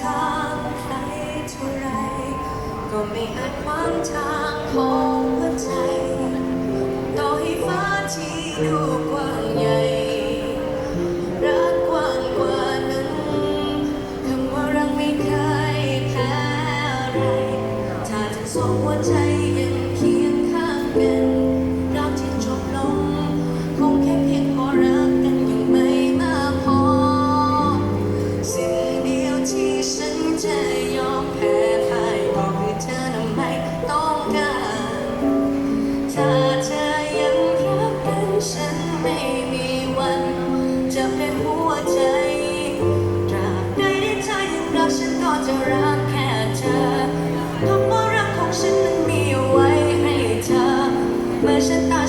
ทางใครเท่าไร ก็ไม่อาจขวางทางของหัวใจ ต่อให้ฟ้าที่ดูกว้าง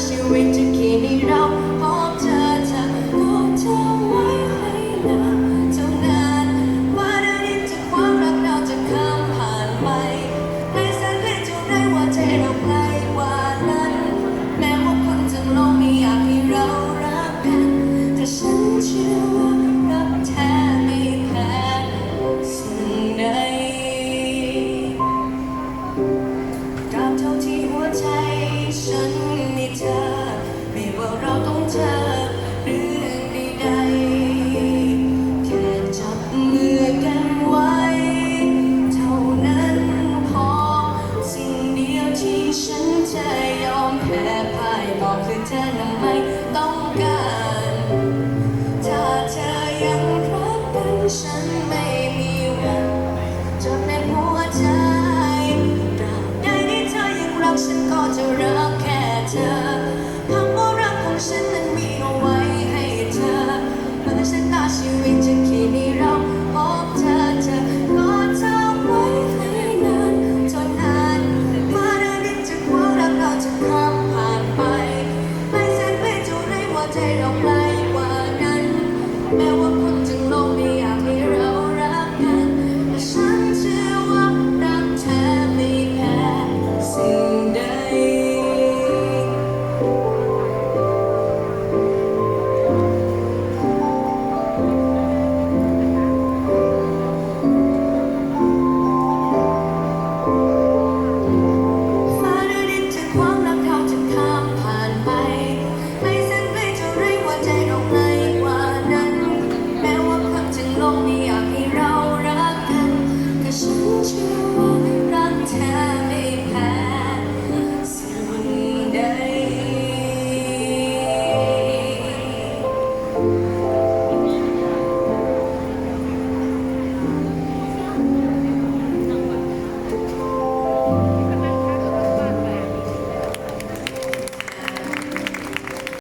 ชีวิตจะกี่นี้เราพบเธอเธอพบเธอไว้ให้นานเท่านั้นมาเดินดินจากความรักเราจะข้ามผ่านไปในแสนเพลจะได้ว่าใจเราไกลกว่านั้น แม้ว่าคนทั้งโลกไม่อยากให้เรารักกัน แต่ฉันเชื่อว่า นมีเธอไม่ว่าเราต้องเจอเรื่องใดๆแค่จับมือกันไว้ เท่านั้นพอ สิ่งเดียวที่ฉันจะยอมแพ้พ่ายบอกคือเธอนั้นไม่ต้องการ ถ้าเธอยังรักกันฉัน ใจเราไกลกว่านั้นแม้ว่า